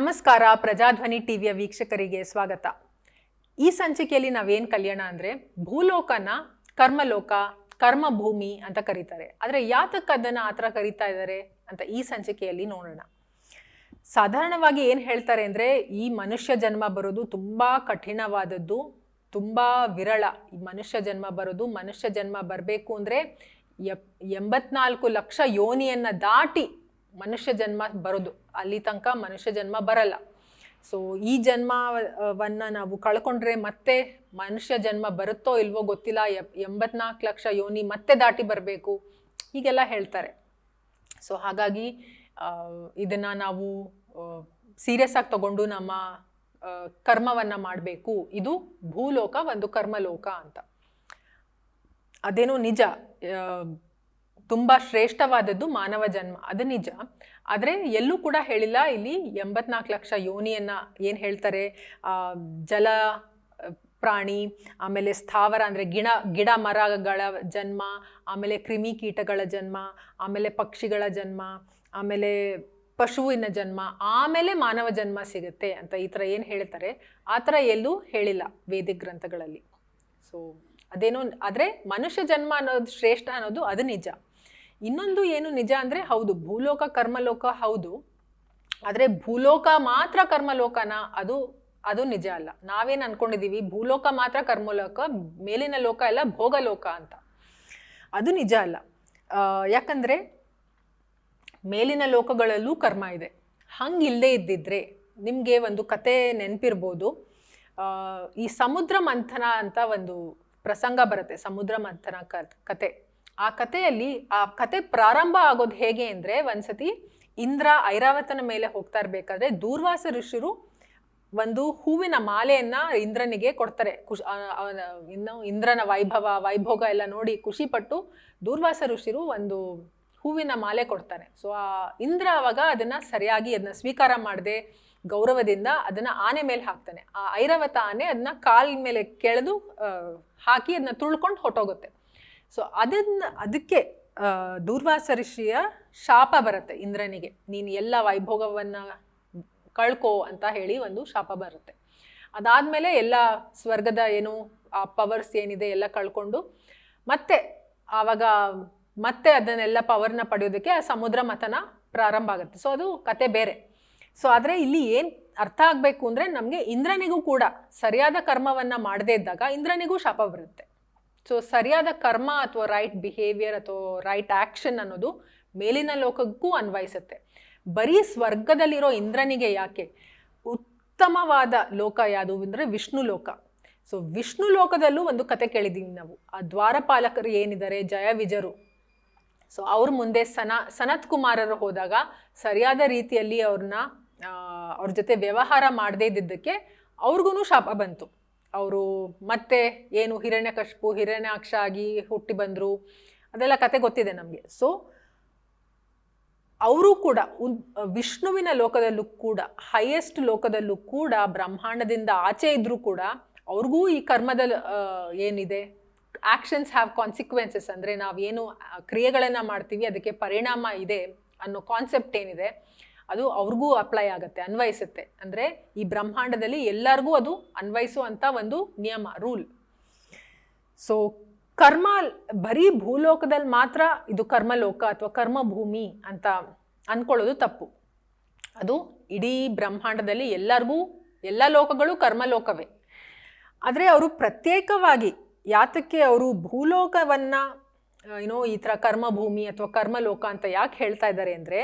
ನಮಸ್ಕಾರ, ಪ್ರಜಾಧ್ವನಿ ಟಿವಿಯ ವೀಕ್ಷಕರಿಗೆ ಸ್ವಾಗತ. ಈ ಸಂಚಿಕೆಯಲ್ಲಿ ನಾವೇನು ಕಲಿಯೋಣ ಅಂದರೆ ಭೂಲೋಕನ ಕರ್ಮಲೋಕ, ಕರ್ಮಭೂಮಿ ಅಂತ ಕರೀತಾರೆ. ಆದರೆ ಯಾತಕ್ಕೆ ಅದನ್ನು ಆ ಥರ ಕರೀತಾ ಇದ್ದಾರೆ ಅಂತ ಈ ಸಂಚಿಕೆಯಲ್ಲಿ ನೋಡೋಣ. ಸಾಧಾರಣವಾಗಿ ಏನು ಹೇಳ್ತಾರೆ ಅಂದರೆ ಈ ಮನುಷ್ಯ ಜನ್ಮ ಬರೋದು ತುಂಬ ಕಠಿಣವಾದದ್ದು, ತುಂಬ ವಿರಳ. ಈ ಮನುಷ್ಯ ಜನ್ಮ ಬರೋದು ಮನುಷ್ಯ ಜನ್ಮ ಬರಬೇಕು ಅಂದರೆ ಎಪ್, ಎಂಬತ್ನಾಲ್ಕು ಲಕ್ಷ ಯೋನಿಯನ್ನು ದಾಟಿ ಮನುಷ್ಯ ಜನ್ಮ ಬರೋದು. ಅಲ್ಲಿ ತನಕ ಮನುಷ್ಯ ಜನ್ಮ ಬರಲ್ಲ. ಸೊ ಈ ಜನ್ಮವನ್ನು ನಾವು ಕಳ್ಕೊಂಡ್ರೆ ಮತ್ತೆ ಮನುಷ್ಯ ಜನ್ಮ ಬರುತ್ತೋ ಇಲ್ವೋ ಗೊತ್ತಿಲ್ಲ. ಎಂಬತ್ನಾಲ್ಕು ಲಕ್ಷ ಯೋನಿ ಮತ್ತೆ ದಾಟಿ ಬರಬೇಕು. ಹೀಗೆಲ್ಲ ಹೇಳ್ತಾರೆ. ಸೊ ಹಾಗಾಗಿ ಇದನ್ನು ನಾವು ಸೀರಿಯಸ್ ಆಗಿ ತಗೊಂಡು ನಮ್ಮ ಕರ್ಮವನ್ನು ಮಾಡಬೇಕು. ಇದು ಭೂಲೋಕ ಒಂದು ಕರ್ಮಲೋಕ ಅಂತ. ಅದೇನೋ ನಿಜ. ತುಂಬ ಶ್ರೇಷ್ಠವಾದದ್ದು ಮಾನವ ಜನ್ಮ. ಅದು ನಿಜ. ಆದರೆ ಎಲ್ಲೂ ಕೂಡ ಹೇಳಿಲ್ಲ ಇಲ್ಲಿ ಎಂಬತ್ನಾಲ್ಕು ಲಕ್ಷ ಯೋನಿಯನ್ನು ಏನು ಹೇಳ್ತಾರೆ? ಜಲ, ಪ್ರಾಣಿ, ಆಮೇಲೆ ಸ್ಥಾವರ ಅಂದರೆ ಗಿಡ ಗಿಡ ಮರಗಳ ಜನ್ಮ, ಆಮೇಲೆ ಕ್ರಿಮಿಕೀಟಗಳ ಜನ್ಮ, ಆಮೇಲೆ ಪಕ್ಷಿಗಳ ಜನ್ಮ, ಆಮೇಲೆ ಪಶುವಿನ ಜನ್ಮ, ಆಮೇಲೆ ಮಾನವ ಜನ್ಮ ಸಿಗುತ್ತೆ ಅಂತ ಈ ಥರ ಏನು ಹೇಳ್ತಾರೆ? ಆ ಥರ ಎಲ್ಲೂ ಹೇಳಿಲ್ಲ ವೇದಿಕ್ ಗ್ರಂಥಗಳಲ್ಲಿ. ಸೊ ಅದೇನೋ, ಆದರೆ ಮನುಷ್ಯ ಜನ್ಮ ಅನ್ನೋದು ಶ್ರೇಷ್ಠ ಅನ್ನೋದು ಅದು ನಿಜ. ಇನ್ನೊಂದು ಏನು ನಿಜ ಅಂದರೆ ಹೌದು, ಭೂಲೋಕ, ಕರ್ಮಲೋಕ ಹೌದು. ಆದರೆ ಭೂಲೋಕ ಮಾತ್ರ ಕರ್ಮಲೋಕನ? ಅದು ಅದು ನಿಜ ಅಲ್ಲ. ನಾವೇನು ಅನ್ಕೊಂಡಿದ್ದೀವಿ ಭೂಲೋಕ ಮಾತ್ರ ಕರ್ಮಲೋಕ, ಮೇಲಿನ ಲೋಕ ಎಲ್ಲ ಭೋಗಲೋಕ ಅಂತ. ಅದು ನಿಜ ಅಲ್ಲ. ಯಾಕಂದರೆ ಮೇಲಿನ ಲೋಕಗಳಲ್ಲೂ ಕರ್ಮ ಇದೆ. ಹಂಗಿಲ್ಲದೆ ಇದ್ದಿದ್ರೆ ನಿಮಗೆ ಒಂದು ಕತೆ ನೆನಪಿರ್ಬೋದು. ಈ ಸಮುದ್ರ ಮಂಥನ ಅಂತ ಒಂದು ಪ್ರಸಂಗ ಬರುತ್ತೆ. ಸಮುದ್ರ ಮಂಥನ ಕತೆ. ಆ ಕಥೆಯಲ್ಲಿ, ಆ ಕತೆ ಪ್ರಾರಂಭ ಆಗೋದು ಹೇಗೆ ಅಂದರೆ ಒಂದ್ಸತಿ ಇಂದ್ರ ಐರಾವತನ ಮೇಲೆ ಹೋಗ್ತಾ ಇರಬೇಕಾದ್ರೆ ದೂರ್ವಾಸ ಋಷಿರು ಒಂದು ಹೂವಿನ ಮಾಲೆಯನ್ನ ಇಂದ್ರನಿಗೆ ಕೊಡ್ತಾರೆ. ಖುಷ್ ಇನ್ನು ಇಂದ್ರನ ವೈಭವ, ವೈಭೋಗ ಎಲ್ಲ ನೋಡಿ ಖುಷಿಪಟ್ಟು ದೂರ್ವಾಸ ಋಷಿರು ಒಂದು ಹೂವಿನ ಮಾಲೆ ಕೊಡ್ತಾರೆ. ಸೊ ಆ ಇಂದ್ರ ಆವಾಗ ಅದನ್ನು ಸರಿಯಾಗಿ ಅದನ್ನ ಸ್ವೀಕಾರ ಮಾಡದೆ, ಗೌರವದಿಂದ ಅದನ್ನು ಆನೆ ಮೇಲೆ ಹಾಕ್ತಾನೆ. ಆ ಐರಾವತ ಆನೆ ಅದನ್ನ ಕಾಲ್ ಮೇಲೆ ಕೆಳೆದು ಹಾಕಿ ಅದನ್ನ ತುಳ್ಕೊಂಡು ಹೊಟ್ಟೋಗುತ್ತೆ ಸೊ ಅದನ್ನ, ಅದಕ್ಕೆ ದೂರ್ವಾಸ ಋಷಿಯ ಶಾಪ ಬರುತ್ತೆ ಇಂದ್ರನಿಗೆ. ನೀನು ಎಲ್ಲ ವೈಭೋಗವನ್ನು ಕಳ್ಕೋ ಅಂತ ಹೇಳಿ ಒಂದು ಶಾಪ ಬರುತ್ತೆ. ಅದಾದಮೇಲೆ ಎಲ್ಲ ಸ್ವರ್ಗದ ಏನು, ಆ ಪವರ್ಸ್ ಏನಿದೆ ಎಲ್ಲ ಕಳ್ಕೊಂಡು ಮತ್ತೆ ಆವಾಗ ಮತ್ತೆ ಅದನ್ನೆಲ್ಲ ಪವರ್ನ ಪಡೆಯೋದಕ್ಕೆ ಆ ಸಮುದ್ರ ಮಥನ ಪ್ರಾರಂಭ ಆಗುತ್ತೆ. ಸೊ ಅದು ಕತೆ ಬೇರೆ. ಸೊ ಆದರೆ ಇಲ್ಲಿ ಏನು ಅರ್ಥ ಆಗಬೇಕು ಅಂದರೆ ನಮಗೆ ಇಂದ್ರನಿಗೂ ಕೂಡ ಸರಿಯಾದ ಕರ್ಮವನ್ನು ಮಾಡದೇ ಇದ್ದಾಗ ಇಂದ್ರನಿಗೂ ಶಾಪ ಬರುತ್ತೆ. ಸೊ ಸರಿಯಾದ ಕರ್ಮ ಅಥವಾ ರೈಟ್ ಬಿಹೇವಿಯರ್ ಅಥವಾ ರೈಟ್ ಆ್ಯಕ್ಷನ್ ಅನ್ನೋದು ಮೇಲಿನ ಲೋಕಕ್ಕೂ ಅನ್ವಯಿಸುತ್ತೆ. ಬರೀ ಸ್ವರ್ಗದಲ್ಲಿರೋ ಇಂದ್ರನಿಗೆ ಯಾಕೆ? ಉತ್ತಮವಾದ ಲೋಕ ಯಾವುದು ಅಂದರೆ ವಿಷ್ಣು ಲೋಕ. ಸೊ ವಿಷ್ಣು ಲೋಕದಲ್ಲೂ ಒಂದು ಕತೆ ಕೇಳಿದ್ದೀವಿ ನಾವು. ಆ ದ್ವಾರಪಾಲಕರು ಏನಿದ್ದಾರೆ? ಜಯ ವಿಜರು. ಸೊ ಅವ್ರ ಮುಂದೆ ಸನ, ಸನತ್ ಕುಮಾರರು ಹೋದಾಗ ಸರಿಯಾದ ರೀತಿಯಲ್ಲಿ ಅವ್ರನ್ನ ಅವ್ರ ಜೊತೆ ವ್ಯವಹಾರ ಮಾಡದೇ ಇದ್ದಿದ್ದಕ್ಕೆ ಅವ್ರಿಗೂ ಶಾಪ ಬಂತು. ಅವರು ಮತ್ತೆ ಏನು ಹಿರಣ್ಯಕಶ್ಪು ಹಿರಣ್ಯಾಕ್ಷ ಆಗಿ ಹುಟ್ಟಿ ಬಂದರು. ಅದೆಲ್ಲ ಕತೆ ಗೊತ್ತಿದೆ ನಮಗೆ. ಸೊ ಅವರು ಕೂಡ ವಿಷ್ಣುವಿನ ಲೋಕದಲ್ಲೂ ಕೂಡ ಹೈಯೆಸ್ಟ್ ಲೋಕದಲ್ಲೂ ಕೂಡ ಬ್ರಹ್ಮಾಂಡದಿಂದ ಆಚೆ ಇದ್ದರೂ ಕೂಡ ಅವ್ರಿಗೂ ಈ ಕರ್ಮದ ಆ, ಏನಿದೆ? ಆ್ಯಕ್ಷನ್ಸ್ ಹ್ಯಾವ್ ಕಾನ್ಸಿಕ್ವೆನ್ಸಸ್ ಅಂದರೆ ನಾವೇನು ಕ್ರಿಯೆಗಳನ್ನು ಮಾಡ್ತೀವಿ ಅದಕ್ಕೆ ಪರಿಣಾಮ ಇದೆ ಅನ್ನೋ ಕಾನ್ಸೆಪ್ಟ್ ಏನಿದೆ? ಅದು ಅವ್ರಿಗೂ ಅಪ್ಲೈ ಆಗುತ್ತೆ, ಅನ್ವಯಿಸುತ್ತೆ. ಅಂದರೆ ಈ ಬ್ರಹ್ಮಾಂಡದಲ್ಲಿ ಎಲ್ಲರಿಗೂ ಅದು ಅನ್ವಯಿಸುವಂಥ ಒಂದು ನಿಯಮ, ರೂಲ್. ಸೊ ಕರ್ಮ ಬರೀ ಭೂಲೋಕದಲ್ಲಿ ಮಾತ್ರ ಇದು ಕರ್ಮಲೋಕ ಅಥವಾ ಕರ್ಮಭೂಮಿ ಅಂತ ಅಂದ್ಕೊಳ್ಳೋದು ತಪ್ಪು. ಅದು ಇಡೀ ಬ್ರಹ್ಮಾಂಡದಲ್ಲಿ ಎಲ್ಲರಿಗೂ, ಎಲ್ಲ ಲೋಕಗಳು ಕರ್ಮಲೋಕವೇ. ಆದರೆ ಅವರು ಪ್ರತ್ಯೇಕವಾಗಿ ಯಾತಕ್ಕೆ ಅವರು ಭೂಲೋಕವನ್ನು ಏನೋ ಈ ಥರ ಕರ್ಮಭೂಮಿ ಅಥವಾ ಕರ್ಮಲೋಕ ಅಂತ ಯಾಕೆ ಹೇಳ್ತಾ ಇದ್ದಾರೆ ಅಂದರೆ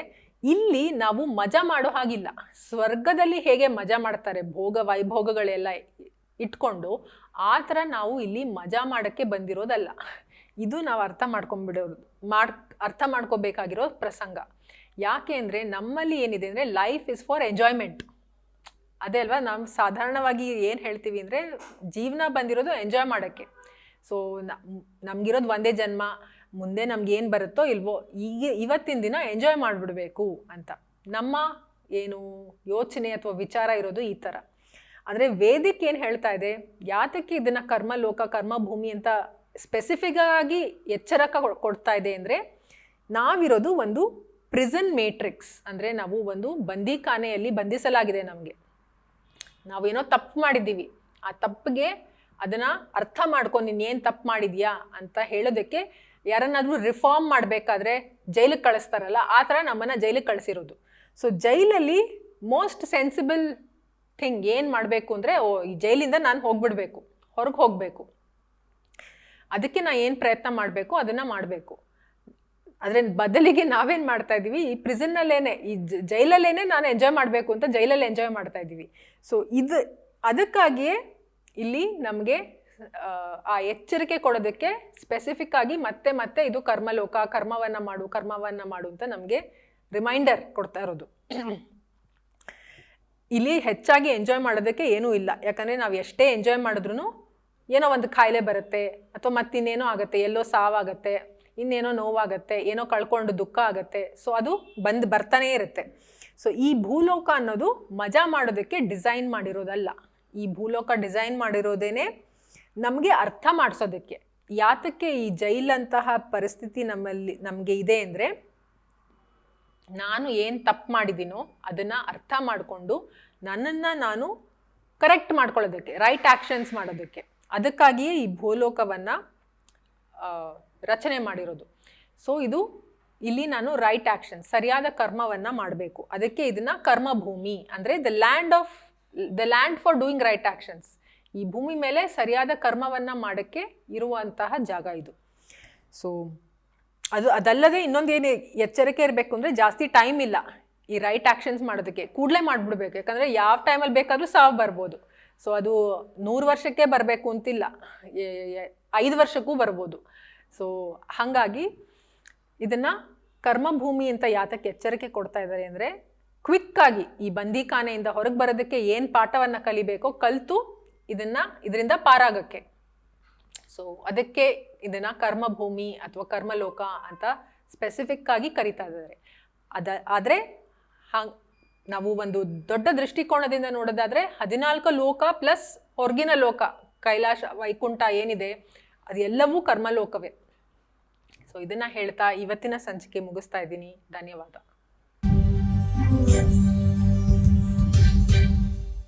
ಇಲ್ಲಿ ನಾವು ಮಜಾ ಮಾಡೋ ಹಾಗಿಲ್ಲ. ಸ್ವರ್ಗದಲ್ಲಿ ಹೇಗೆ ಮಜಾ ಮಾಡ್ತಾರೆ ಭೋಗ ವೈಭೋಗಗಳೆಲ್ಲ ಇಟ್ಕೊಂಡು ಆ ಥರ ನಾವು ಇಲ್ಲಿ ಮಜಾ ಮಾಡೋಕ್ಕೆ ಬಂದಿರೋದಲ್ಲ. ಇದು ನಾವು ಅರ್ಥ ಮಾಡ್ಕೊಂಡ್ಬಿಡೋದು ಮಾಡ್, ಅರ್ಥ ಮಾಡ್ಕೋಬೇಕಾಗಿರೋ ಪ್ರಸಂಗ. ಯಾಕೆ ಅಂದರೆ ನಮ್ಮಲ್ಲಿ ಏನಿದೆ ಅಂದರೆ ಲೈಫ್ ಇಸ್ ಫಾರ್ ಎಂಜಾಯ್ಮೆಂಟ್ ಅದೇ ಅಲ್ವಾ? ನಾವು ಸಾಧಾರಣವಾಗಿ ಏನು ಹೇಳ್ತೀವಿ ಅಂದರೆ ಜೀವನ ಬಂದಿರೋದು ಎಂಜಾಯ್ ಮಾಡೋಕ್ಕೆ. ಸೊ ನಮಗಿರೋದು ಒಂದೇ ಜನ್ಮ ಮುಂದೆ ನಮ್ಗೆ ಏನು ಬರುತ್ತೋ ಇಲ್ವೋ ಈಗ ಇವತ್ತಿನ ದಿನ ಎಂಜಾಯ್ ಮಾಡಿಬಿಡಬೇಕು ಅಂತ. ನಮ್ಮ ಏನು ಯೋಚನೆ ಅಥವಾ ವಿಚಾರ ಇರೋದು ಈ ಥರ ಅಂದರೆ ವೇದಿಕ್ ಏನು ಹೇಳ್ತಾ ಇದೆ, ಯಾತಕ್ಕೆ ಇದನ್ನು ಕರ್ಮಲೋಕ ಕರ್ಮಭೂಮಿ ಅಂತ ಸ್ಪೆಸಿಫಿಕ್ ಆಗಿ ಎಚ್ಚರಕ ಕೊಡ್- ಕೊಡ್ತಾ ಇದೆ ಅಂದರೆ, ನಾವಿರೋದು ಒಂದು ಪ್ರಿಸನ್ ಮೇಟ್ರಿಕ್ಸ್ ಅಂದರೆ ನಾವು ಒಂದು ಬಂದಿಖಾನೆಯಲ್ಲಿ ಬಂಧಿಸಲಾಗಿದೆ ನಮಗೆ. ನಾವೇನೋ ತಪ್ಪು ಮಾಡಿದ್ದೀವಿ. ಆ ತಪ್ಪಿಗೆ ಅದನ್ನು ಅರ್ಥ ಮಾಡ್ಕೊಂಡು ನೀನು ಏನು ತಪ್ಪು ಮಾಡಿದ್ಯಾ ಅಂತ ಹೇಳೋದಕ್ಕೆ ಯಾರನ್ನಾದ್ರೂ ರಿಫಾರ್ಮ್ ಮಾಡಬೇಕಾದ್ರೆ ಜೈಲಿಗೆ ಕಳಿಸ್ತಾರಲ್ಲ, ಆ ಥರ ನಮ್ಮನ್ನು ಜೈಲಿಗೆ ಕಳಿಸಿರೋದು. ಸೊ ಜೈಲಲ್ಲಿ ಮೋಸ್ಟ್ ಸೆನ್ಸಿಬಲ್ ಥಿಂಗ್ ಏನು ಮಾಡಬೇಕು ಅಂದರೆ, ಓ, ಈ ಜೈಲಿಂದ ನಾನು ಹೋಗ್ಬಿಡ್ಬೇಕು, ಹೊರಗೆ ಹೋಗಬೇಕು. ಅದಕ್ಕೆ ನಾನು ಏನು ಪ್ರಯತ್ನ ಮಾಡಬೇಕು, ಅದನ್ನು ಮಾಡಬೇಕು. ಅದ್ರ ಬದಲಿಗೆ ನಾವೇನು ಮಾಡ್ತಾ ಇದ್ದೀವಿ, ಈ ಪ್ರಿಸನ್ನಲ್ಲೇನೆ ಈ ಜೈಲಲ್ಲೇನೆ ನಾನು ಎಂಜಾಯ್ ಮಾಡಬೇಕು ಅಂತ ಜೈಲಲ್ಲಿ ಎಂಜಾಯ್ ಮಾಡ್ತಾ ಇದ್ದೀವಿ. ಸೊ ಇದು, ಅದಕ್ಕಾಗಿಯೇ ಇಲ್ಲಿ ನಮಗೆ ಆ ಎಚ್ಚರಿಕೆ ಕೊಡೋದಕ್ಕೆ ಸ್ಪೆಸಿಫಿಕ್ ಆಗಿ ಮತ್ತೆ ಮತ್ತೆ ಇದು ಕರ್ಮಲೋಕ, ಕರ್ಮವನ್ನ ಮಾಡು ಕರ್ಮವನ್ನ ಮಾಡು ಅಂತ ನಮಗೆ ರಿಮೈಂಡರ್ ಕೊಡ್ತಾ ಇರೋದು. ಇಲ್ಲಿ ಹೆಚ್ಚಾಗಿ ಎಂಜಾಯ್ ಮಾಡೋದಕ್ಕೆ ಏನೂ ಇಲ್ಲ. ಯಾಕಂದರೆ ನಾವು ಎಷ್ಟೇ ಎಂಜಾಯ್ ಮಾಡಿದ್ರು ಏನೋ ಒಂದು ಕಾಯಿಲೆ ಬರುತ್ತೆ, ಅಥವಾ ಮತ್ತಿನ್ನೇನೋ ಆಗುತ್ತೆ, ಎಲ್ಲೋ ಸಾವಾಗತ್ತೆ, ಇನ್ನೇನೋ ನೋವಾಗತ್ತೆ, ಏನೋ ಕಳ್ಕೊಂಡು ದುಃಖ ಆಗುತ್ತೆ ಸೊ ಅದು ಬಂದು ಬರ್ತಾನೇ ಇರುತ್ತೆ. ಸೊ ಈ ಭೂಲೋಕ ಅನ್ನೋದು ಮಜಾ ಮಾಡೋದಕ್ಕೆ ಡಿಸೈನ್ ಮಾಡಿರೋದಲ್ಲ. ಈ ಭೂಲೋಕ ಡಿಸೈನ್ ಮಾಡಿರೋದೇನೆ ನಮಗೆ ಅರ್ಥ ಮಾಡಿಸೋದಕ್ಕೆ. ಯಾತಕ್ಕೆ ಈ ಜೈಲಂತಹ ಪರಿಸ್ಥಿತಿ ನಮ್ಮಲ್ಲಿ, ನಮಗೆ ಇದೆ ಅಂದರೆ, ನಾನು ಏನು ತಪ್ಪು ಮಾಡಿದ್ದೀನೋ ಅದನ್ನು ಅರ್ಥ ಮಾಡಿಕೊಂಡು ನನ್ನನ್ನು ನಾನು ಕರೆಕ್ಟ್ ಮಾಡ್ಕೊಳ್ಳೋದಕ್ಕೆ, ರೈಟ್ ಆ್ಯಕ್ಷನ್ಸ್ ಮಾಡೋದಕ್ಕೆ. ಅದಕ್ಕಾಗಿಯೇ ಈ ಭೂಲೋಕವನ್ನು ರಚನೆ ಮಾಡಿರೋದು. ಸೊ, ಇದು ಇಲ್ಲಿ ನಾನು ರೈಟ್ ಆ್ಯಕ್ಷನ್ ಸರಿಯಾದ ಕರ್ಮವನ್ನು ಮಾಡಬೇಕು. ಅದಕ್ಕೆ ಇದನ್ನು ಕರ್ಮಭೂಮಿ ಅಂದರೆ the land of, the land for doing right actions ಈ ಭೂಮಿ ಮೇಲೆ ಸರಿಯಾದ ಕರ್ಮವನ್ನು ಮಾಡೋಕ್ಕೆ ಇರುವಂತಹ ಜಾಗ ಇದು. ಸೊ ಅದು ಅದಲ್ಲದೆ ಇನ್ನೊಂದು ಏನು ಎಚ್ಚರಿಕೆ ಇರಬೇಕು ಅಂದರೆ ಜಾಸ್ತಿ ಟೈಮ್ ಇಲ್ಲ ಈ ರೈಟ್ ಆ್ಯಕ್ಷನ್ಸ್ ಮಾಡೋದಕ್ಕೆ. ಕೂಡಲೇ ಮಾಡಿಬಿಡ್ಬೇಕು. ಯಾಕಂದರೆ ಯಾವ ಟೈಮಲ್ಲಿ ಬೇಕಾದರೂ ಸಾವು ಬರ್ಬೋದು. ಸೊ ಅದು ನೂರು ವರ್ಷಕ್ಕೆ ಬರಬೇಕು ಅಂತಿಲ್ಲ. ಐದು ವರ್ಷಕ್ಕೂ ಬರ್ಬೋದು. ಸೊ ಹಾಗಾಗಿ ಇದನ್ನು ಕರ್ಮಭೂಮಿ ಅಂತ ಯಾತಕ್ಕೆ ಎಚ್ಚರಿಕೆ ಕೊಡ್ತಾ ಇದ್ದಾರೆ ಅಂದರೆ ಕ್ವಿಕ್ಕಾಗಿ ಈ ಬಂದಿಖಾನೆಯಿಂದ ಹೊರಗೆ ಬರೋದಕ್ಕೆ ಏನು ಪಾಠವನ್ನು ಕಲಿಬೇಕೋ ಕಲಿತು ಇದನ್ನು ಇದರಿಂದ ಪಾರಾಗಕ್ಕೆ. ಸೊ ಅದಕ್ಕೆ ಇದನ್ನ ಕರ್ಮಭೂಮಿ ಅಥವಾ ಕರ್ಮಲೋಕ ಅಂತ ಸ್ಪೆಸಿಫಿಕ್ ಆಗಿ ಕರಿತಾ ಇದ್ದಾರೆ. ಅದ, ಆದರೆ ನಾವು ಒಂದು ದೊಡ್ಡ ದೃಷ್ಟಿಕೋನದಿಂದ ನೋಡೋದಾದ್ರೆ ಹದಿನಾಲ್ಕು ಲೋಕ ಪ್ಲಸ್ ಹೊರಗಿನ ಲೋಕ, ಕೈಲಾಶ, ವೈಕುಂಠ ಏನಿದೆ, ಅದೆಲ್ಲವೂ ಕರ್ಮಲೋಕವೇ. ಸೊ ಇದನ್ನ ಹೇಳ್ತಾ ಇವತ್ತಿನ ಸಂಚಿಕೆ ಮುಗಿಸ್ತಾ ಇದ್ದೀನಿ. ಧನ್ಯವಾದ.